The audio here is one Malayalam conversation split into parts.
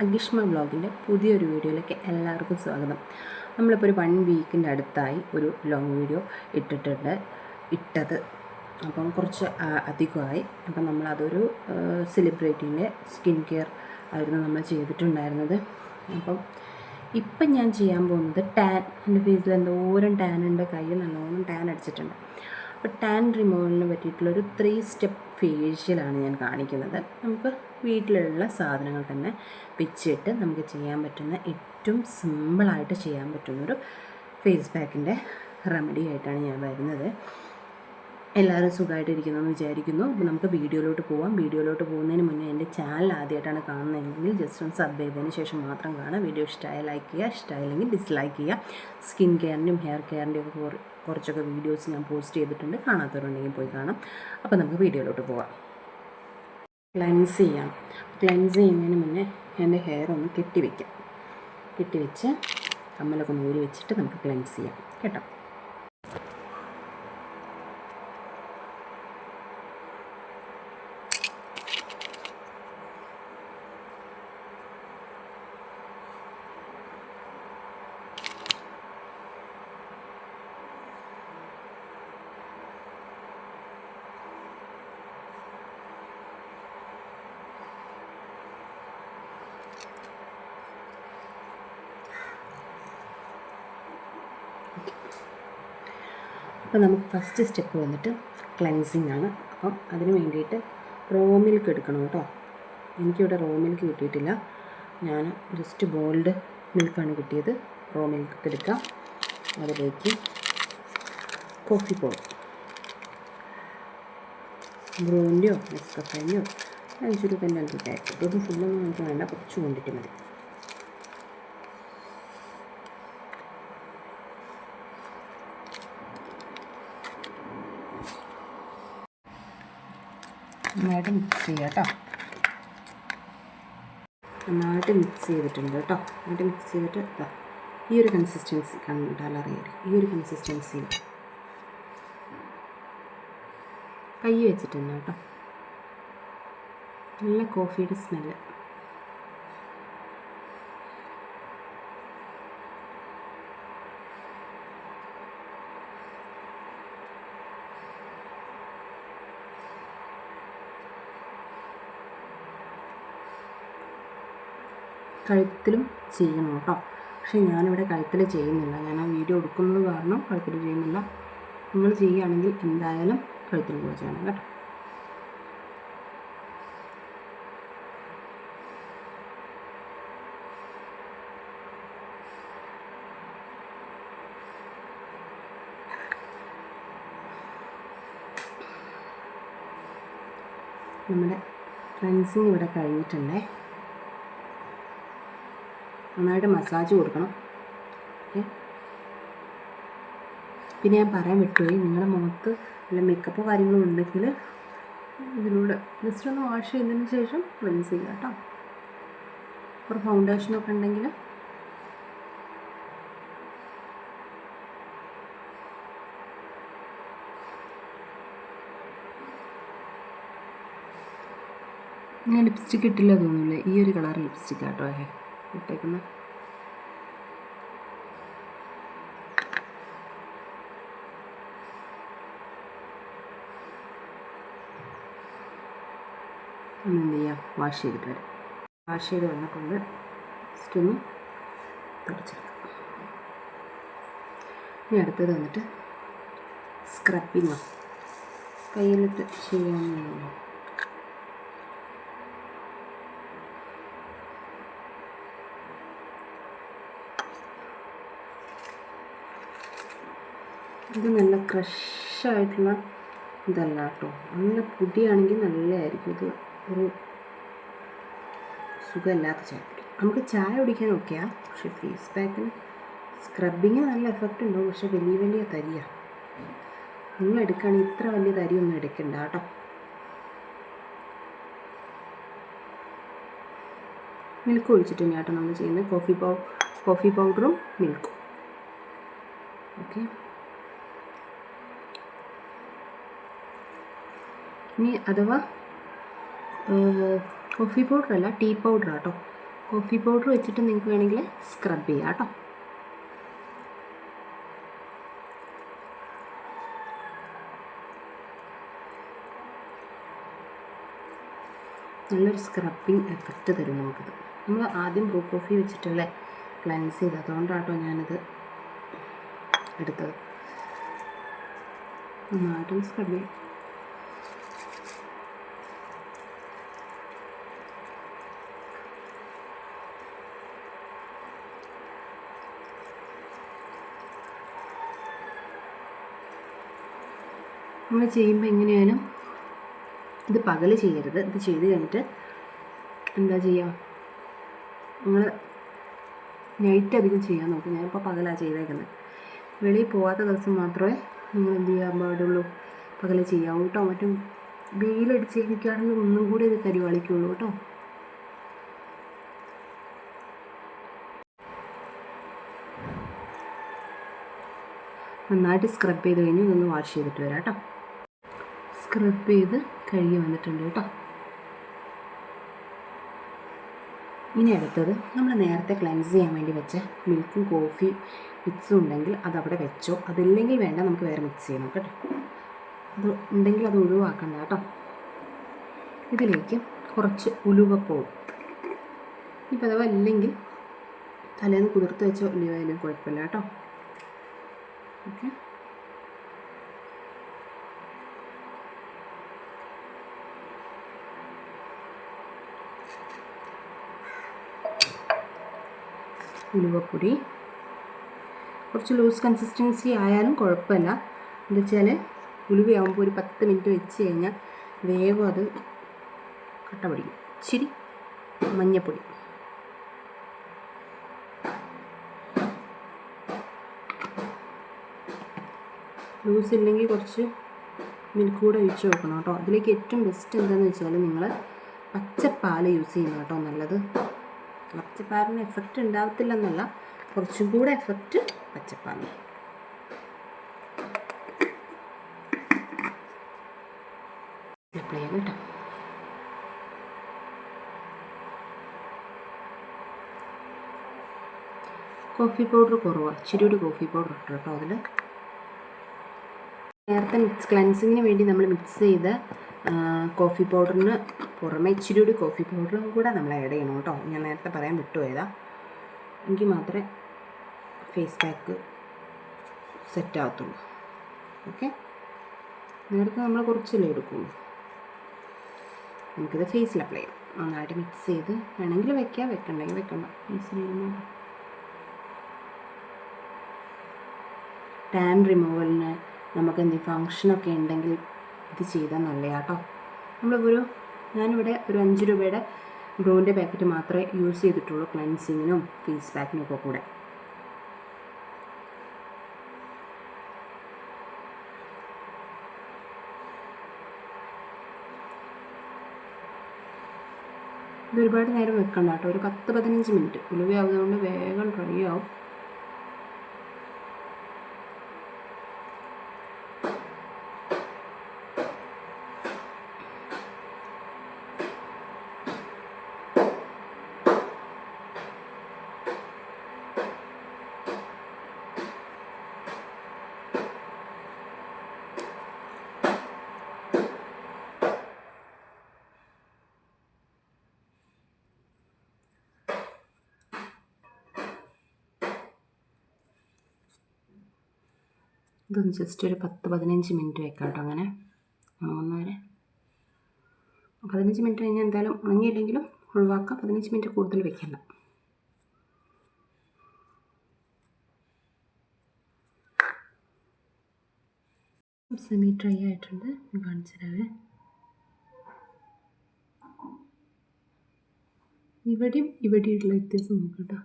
അഗ്നിഷ്മ ബ്ലോഗിന്റെ പുതിയൊരു വീഡിയോയിലേക്ക് എല്ലാവർക്കും സ്വാഗതം. നമ്മളിപ്പോൾ ഒരു വൺ വീക്കിന്റെ അടുത്തായി ഒരു ലോങ് വീഡിയോ ഇട്ടിട്ടുണ്ട് ഇട്ടത്. അപ്പം കുറച്ച് അധികമായി. അപ്പം നമ്മളതൊരു സെലിബ്രിറ്റീന്റെ സ്കിൻ കെയർ ആയിരുന്നു നമ്മൾ ചെയ്തിട്ടുണ്ടായിരുന്നത്. അപ്പം ഇപ്പം ഞാൻ ചെയ്യാൻ പോകുന്നത് ടാൻ എന്റെ ഫേസിൽ എന്തോരം ടാൻ ഉണ്ട് കയ്യിൽ നല്ലോണം ടാൻ അടിച്ചിട്ടുണ്ട്. അപ്പോൾ ടാൻ റിമൂവലിന് പറ്റിയിട്ടുള്ളൊരു ത്രീ സ്റ്റെപ്പ് ഫേഷ്യലാണ് ഞാൻ കാണിക്കുന്നത്. നമുക്ക് വീട്ടിലുള്ള സാധനങ്ങൾ തന്നെ വെച്ചിട്ട് നമുക്ക് ചെയ്യാൻ പറ്റുന്ന ഏറ്റവും സിമ്പിളായിട്ട് ചെയ്യാൻ പറ്റുന്നൊരു ഫേസ് പാക്കിന്റെ റെമഡി ആയിട്ടാണ് ഞാൻ വരുന്നത്. എല്ലാവരും സുഖമായിട്ടിരിക്കുന്നെന്ന് വിചാരിക്കുന്നു. അപ്പോൾ നമുക്ക് വീഡിയോയിലോട്ട് പോവാം. വീഡിയോയിലോട്ട് പോകുന്നതിന് മുന്നേ എന്റെ ചാനൽ ആദ്യമായിട്ടാണ് കാണുന്നതെങ്കിൽ ജസ്റ്റ് ഒന്ന് സബ് ചെയ്തതിന് ശേഷം മാത്രം കാണാം വീഡിയോ ഇഷ്ടമായ ലൈക്ക് ചെയ്യുക. ഇഷ്ടമായില്ലെങ്കിൽ ഡിസ്ലൈക്ക് ചെയ്യുക. സ്കിൻ കെയറിന്റെയും ഹെയർ കെയറിന്റെയും ഒക്കെ കുറച്ചൊക്കെ വീഡിയോസ് ഞാൻ പോസ്റ്റ് ചെയ്തിട്ടുണ്ട്. കാണാത്തവരുണ്ടെങ്കിൽ പോയി കാണാം. അപ്പോൾ നമുക്ക് വീഡിയോയിലോട്ട് പോവാം. ക്ലെൻസ് ചെയ്യാം. ക്ലെൻസ് ചെയ്യുന്നതിന് മുന്നേ എന്റെ ഹെയർ ഒന്ന് കെട്ടി വയ്ക്കാം കെട്ടി വെച്ച് കമ്മലൊക്കെ ഊരി വെച്ചിട്ട് നമുക്ക് ക്ലെൻസ് ചെയ്യാം. കേട്ടോ? അപ്പോൾ നമുക്ക് ഫസ്റ്റ് സ്റ്റെപ്പ് വന്നിട്ട് ക്ലെൻസിങ് ആണ്. അപ്പം അതിന് വേണ്ടിയിട്ട് റോ മിൽക്ക് എടുക്കണം കേട്ടോ. എനിക്കിവിടെ റോ മിൽക്ക് കിട്ടിയിട്ടില്ല. ഞാൻ ജസ്റ്റ് ബോൾഡ് മിൽക്കാണ് കിട്ടിയത്. റോ മിൽക്ക് എടുക്കാം. അതിലേക്ക് കോഫി പൗഡർ ബ്രൂന്റെയോ നെസ്കഫേന്റെയോ അഞ്ച് രൂപേന്റെ അഞ്ച് പാക്കറ്റ് ഇതൊന്നും ഫുള്ളൊന്നും നമുക്ക് വേണ്ട. കുറച്ച് കൊണ്ടിട്ട് മതി. നന്നായിട്ട് മിക്സ് ചെയ്യുക കേട്ടോ നന്നായിട്ട് മിക്സ് ചെയ്തിട്ടുണ്ട് കേട്ടോ നന്നായിട്ട് മിക്സ് ചെയ്തിട്ട് ദാ ഈ ഒരു കൺസിസ്റ്റൻസി കണ്ടാൽ അറിയാം. ഈ ഒരു കൺസിസ്റ്റൻസി കൈ വെച്ചിട്ടുണ്ട് കേട്ടോ നല്ല കോഫിയുടെ സ്മെല്ല് കഴുത്തിലും ചെയ്യണം കേട്ടോ. പക്ഷേ ഞാനിവിടെ കഴുത്തിൽ ചെയ്യുന്നില്ല. ഞാൻ ആ വീഡിയോ എടുക്കുന്നത് കാരണം കഴുത്തിൽ ചെയ്യുന്നില്ല. നിങ്ങൾ ചെയ്യുകയാണെങ്കിൽ എന്തായാലും കഴുത്തിൽ കൂടെ ചെയ്യണം കേട്ടോ. നമ്മുടെ ക്ലൻസിങ് ഇവിടെ കഴിഞ്ഞിട്ടുണ്ടേ. നന്നായിട്ട് മസാജ് കൊടുക്കണം. ഓക്കെ. പിന്നെ ഞാൻ പറയാൻ വിട്ടുപോയി. നിങ്ങളുടെ മുഖത്ത് നല്ല മേക്കപ്പോ കാര്യങ്ങളോ ഉണ്ടെങ്കിൽ ഇതിലൂടെ ജസ്റ്റ് ഒന്ന് വാഷ് ചെയ്തതിന് ശേഷം ക്ലെൻസ് ചെയ്യുക കേട്ടോ. ഒരു ഫൗണ്ടേഷനൊക്കെ ഉണ്ടെങ്കിൽ ഞാൻ ലിപ്സ്റ്റിക് ഇട്ടില്ല തോന്നുന്നില്ല? ഈ ഒരു കളർ ലിപ്സ്റ്റിക് ആട്ടോ ഇട്ടേക്കുന്ന. ഒന്ന് എന്ത് ചെയ്യാം? വാഷ് ചെയ്തിട്ട് വരാം. വാഷ് ചെയ്ത് വന്നിട്ടുണ്ട് ജസ്റ്റ് ഒന്ന് തുടച്ചെടുക്കാം. ഇനി അടുത്തത് വന്നിട്ട് സ്ക്രബിങ്ങോ കയ്യിലിട്ട് ചെയ്യാമെന്നുള്ളൂ ഇത് നല്ല ക്രഷായിട്ടുള്ള ഇതല്ല കേട്ടോ. നല്ല പൊടിയാണെങ്കിൽ നല്ലതായിരിക്കും. ഇത് ഒരു സുഖമില്ലാത്ത ചായപ്പൊടി. നമുക്ക് ചായ കുടിക്കാൻ ഒക്കെയാ പക്ഷെ ഫേസ് പാക്കിന് സ്ക്രബിങ് നല്ല എഫക്റ്റ് ഉണ്ടാവും. പക്ഷെ വലിയ വലിയ തരിയാണ് നിങ്ങൾ എടുക്കുകയാണെങ്കിൽ ഇത്ര വലിയ തരിയൊന്നും എടുക്കണ്ട കേട്ടോ. മിൽക്ക് ഒഴിച്ചിട്ട് തന്നെയാട്ടോ നമ്മൾ ചെയ്യുന്നത്. കോഫി പൗ കോഫി പൗഡറും മിൽക്കും ഓക്കെ ഇനി അഥവാ കോഫി പൗഡർ അല്ല ടീ പൗഡർ കേട്ടോ കോഫി പൗഡർ വെച്ചിട്ട് നിങ്ങൾക്ക് വേണമെങ്കിൽ സ്ക്രബ് ചെയ്യാം കേട്ടോ നല്ലൊരു സ്ക്രബിങ് എഫക്റ്റ് തരും നമുക്കത്. നമ്മൾ ആദ്യം ബ്രൂ കോഫി വെച്ചിട്ടല്ലേ ക്ലൻസ് ചെയ്ത് അതുകൊണ്ടാട്ടോ ഞാനിത് എടുത്തത്. നന്നായിട്ടും സ്ക്രബ് ചെയ്യും. നമ്മൾ ചെയ്യുമ്പോൾ എങ്ങനെയാണ് ഇത് പകൽ ചെയ്യരുത്. ഇത് ചെയ്ത് കഴിഞ്ഞിട്ട് എന്താ ചെയ്യുക നിങ്ങൾ നൈറ്റ് അധികം ചെയ്യാൻ നോക്കും. ഞാനിപ്പോൾ പകലാണ് ചെയ്തേക്കുന്നത് വെളിയിൽ പോകാത്ത ദിവസം മാത്രമേ നിങ്ങൾ എന്ത് ചെയ്യാൻ പാടുള്ളൂ? പകൽ ചെയ്യാവൂ കേട്ടോ മറ്റും വെയിലടിച്ച് എനിക്കാണെങ്കിൽ ഒന്നും കൂടി ഇത് കരിവാളിക്കുള്ളൂ കേട്ടോ നന്നായിട്ട് സ്ക്രബ് ചെയ്ത് കഴിഞ്ഞ് ഇതൊന്ന് വാഷ് ചെയ്തിട്ട് വരാം കേട്ടോ സ്ക്രബ് ചെയ്ത് കഴുകി വന്നിട്ടുണ്ട് കേട്ടോ. ഇനി അടുത്തത് നമ്മൾ നേരത്തെ ക്ലെൻസ് ചെയ്യാൻ വേണ്ടി വെച്ച മിൽക്കും കോഫി മിക്സും ഉണ്ടെങ്കിൽ അതവിടെ വെച്ചോ. അതില്ലെങ്കിൽ വേണ്ട നമുക്ക് വേറെ മിക്സ് ചെയ്യണം കേട്ടോ അത് ഉണ്ടെങ്കിൽ അത് ഒഴിവാക്കണ്ട കേട്ടോ. ഇതിലേക്ക് കുറച്ച് ഉലുവപ്പവും ഇപ്പം അഥവാ ഇല്ലെങ്കിൽ തലേന്ന് കുതിർത്ത് വെച്ചോ ഉലുവയിലും കുഴപ്പമില്ല കേട്ടോ. ഓക്കെ. ഉലുവപ്പൊടി. കുറച്ച് ലൂസ് കൺസിസ്റ്റൻസി ആയാലും കുഴപ്പമില്ല. എന്താ വെച്ചാൽ ഉലുവയാകുമ്പോൾ ഒരു പത്ത് മിനിറ്റ് വെച്ച് കഴിഞ്ഞാൽ വേഗം അത് കട്ട പിടിക്കും. ഇച്ചിരി മഞ്ഞപ്പൊടി. ലൂസ് ഇല്ലെങ്കിൽ കുറച്ച് മിൽക്ക് കൂടെ ഒഴിച്ച് വെക്കണം കേട്ടോ. അതിലേക്ക് ഏറ്റവും ബെസ്റ്റ് എന്താണെന്ന് വെച്ചാൽ നിങ്ങൾ പച്ചപ്പാൽ യൂസ് ചെയ്യുന്ന കേട്ടോ നല്ലത്. പച്ചപ്പാലിന് എഫക്റ്റ് ഉണ്ടാവത്തില്ലെന്നല്ല കുറച്ചും കൂടെ എഫക്റ്റ് പച്ചപ്പാറിന് കോഫി പൗഡർ കുറവാണ് ഇച്ചിരി ഒരു കോഫി പൗഡർ ഇട്ടു കേട്ടോ അതിൽ നേരത്തെ മിക്സ് ക്ലൻസിങ്ങിന് വേണ്ടി നമ്മൾ മിക്സ് ചെയ്ത കോഫി പൗഡറിന് പുറമെ ഇച്ചിരി കൂടി കോഫി പൗഡറും കൂടെ നമ്മൾ ആഡ് ചെയ്യണം കേട്ടോ. ഞാൻ നേരത്തെ പറയാൻ വിട്ടുപോയതാ. എങ്കിൽ മാത്രമേ ഫേസ് പാക്ക് സെറ്റ് ആകത്തുള്ളൂ. ഓക്കെ നേരത്തെ നമ്മൾ കുറച്ചല്ലേ എടുക്കുള്ളൂ. നമുക്കിത് ഫേസിൽ അപ്ലൈ ചെയ്യാം. നന്നായിട്ട് മിക്സ് ചെയ്ത് വേണമെങ്കിൽ വെക്കാം. വെക്കണ്ടെങ്കിൽ വെക്കണ്ട. ഫേസിൽ ടാൻ റിമൂവലിന് നമുക്ക് എന്തെങ്കിലും ഫങ്ഷനൊക്കെ ഉണ്ടെങ്കിൽ ഇത് ചെയ്താൽ നല്ലതാട്ടോ നമ്മളിപ്പോൾ ഒരു ഞാനിവിടെ ഒരു അഞ്ച് രൂപയുടെ ബ്രോവിന്റെ പാക്കറ്റ് മാത്രമേ യൂസ് ചെയ്തിട്ടുള്ളൂ ക്ലൻസിങ്ങിനും ഫേസ് പാക്കിനും ഒക്കെ കൂടെ. ഇത് ഒരുപാട് നേരം വെക്കണ്ട കേട്ടോ. ഒരു പത്ത് പതിനഞ്ച് മിനിറ്റ്. ഉലുവയാവുന്നതുകൊണ്ട് വേഗം ഡ്രൈ ആവും. ഇതൊന്ന് ജസ്റ്റ് ഒരു പത്ത് പതിനഞ്ച് മിനിറ്റ് വെക്കാം കേട്ടോ അങ്ങനെ. ഉണങ്ങുന്നവരെ പതിനഞ്ച് മിനിറ്റ് കഴിഞ്ഞാൽ എന്തായാലും ഉണങ്ങിയില്ലെങ്കിലും ഒഴിവാക്കാം. പതിനഞ്ച് മിനിറ്റ് കൂടുതൽ വെക്കണ്ട. സെമി ഡ്രൈ ആയിട്ടുണ്ട്. ഞാൻ കാണിച്ചു ഇവിടെയും ഇവിടെയുള്ള വ്യത്യാസം നോക്കട്ടോ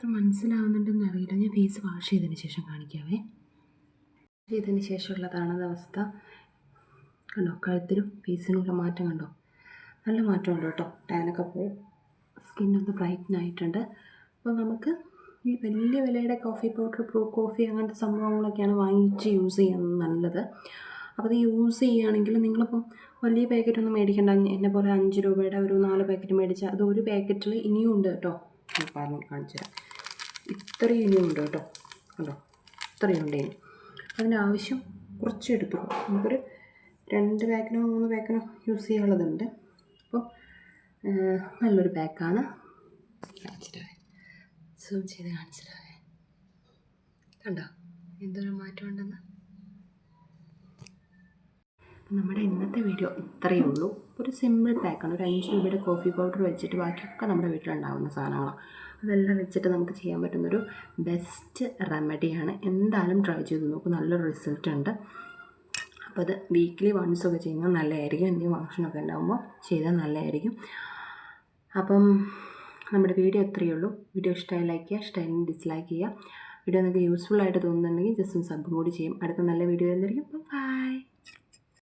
ഇത്ര മനസ്സിലാവുന്നുണ്ടെന്ന് അറിയില്ല. ഞാൻ ഫേസ് വാഷ് ചെയ്തതിന് ശേഷം കാണിക്കാവേ. ചെയ്തതിന് ശേഷമുള്ളതാണ് അവസ്ഥ. കണ്ടോ? കഴുത്തിലും ഫേസിനുള്ള മാറ്റം കണ്ടോ? നല്ല മാറ്റമുണ്ട് കേട്ടോ. ടാനൊക്കെ പോയി. സ്കിന്നൊന്ന് ബ്രൈറ്റൻ ആയിട്ടുണ്ട്. അപ്പോൾ നമുക്ക് ഈ വലിയ വിലയുടെ കോഫി പൗഡർ പ്രൂ കോഫി അങ്ങനത്തെ സംഭവങ്ങളൊക്കെയാണ് വാങ്ങിച്ച് യൂസ് ചെയ്യുന്നത് നല്ലത്. അപ്പോൾ അത് യൂസ് ചെയ്യുകയാണെങ്കിൽ നിങ്ങളിപ്പോൾ വലിയ പാക്കറ്റ് ഒന്നും മേടിക്കേണ്ട. എന്നെ പോലെ അഞ്ച് രൂപയുടെ ഒരു നാല് പാക്കറ്റ് മേടിച്ചാൽ അത് ഒരു പാക്കറ്റിൽ ഇനിയും ഉണ്ട് കേട്ടോ. പറഞ്ഞു കാണിച്ചു തരാം ഇത്രയും ഉണ്ട് കേട്ടോ. കണ്ടോ? ഇത്രയും ഉണ്ട് ഇനി. അതിനാവശ്യം കുറച്ച് എടുത്തോളൂ നമുക്കൊരു രണ്ട് പാക്കിനോ മൂന്ന് പാക്കിനോ യൂസ് ചെയ്യാനുള്ളതുണ്ട്. അപ്പോൾ നല്ലൊരു പാക്കാണ് സൂം ചെയ്ത് കാണിച്ചിട്ടേ കണ്ടോ? എന്തൊരു മാറ്റം ഉണ്ടെന്ന്? നമ്മുടെ ഇന്നത്തെ വീഡിയോ ഇത്രയേ ഉള്ളൂ. ഒരു സിമ്പിൾ പാക്കാണ് ഒരു അഞ്ച് രൂപയുടെ കോഫി പൗഡർ വെച്ചിട്ട് ബാക്കിയൊക്കെ നമ്മുടെ വീട്ടിലുണ്ടാകുന്ന സാധനങ്ങളാണ്. അതെല്ലാം വെച്ചിട്ട് നമുക്ക് ചെയ്യാൻ പറ്റുന്നൊരു ബെസ്റ്റ് റെമഡിയാണ് എന്തായാലും ട്രൈ ചെയ്ത് നോക്കും. നല്ലൊരു റിസൾട്ട് ഉണ്ട്. അപ്പോൾ അത് വീക്ക്ലി വൺസ് ഒക്കെ ചെയ്യുന്നത് നല്ലതായിരിക്കും. എന്തെങ്കിലും ഫങ്ഷനൊക്കെ ഉണ്ടാകുമ്പോൾ ചെയ്താൽ നല്ലതായിരിക്കും. അപ്പം നമ്മുടെ വീഡിയോ എത്രയേ ഉള്ളൂ. വീഡിയോ ഇഷ്ടമായി ലൈക്ക് ചെയ്യുക ഇഷ്ടമായി ഡിസ്ലൈക്ക് ചെയ്യുക. വീഡിയോ നിങ്ങൾക്ക് യൂസ്ഫുൾ ആയിട്ട് തോന്നുന്നുണ്ടെങ്കിൽ ജസ്റ്റ് ഒന്ന് സബ് കൂടി ചെയ്യും. അടുത്ത നല്ല വീഡിയോ എന്തായിരിക്കും ബൈ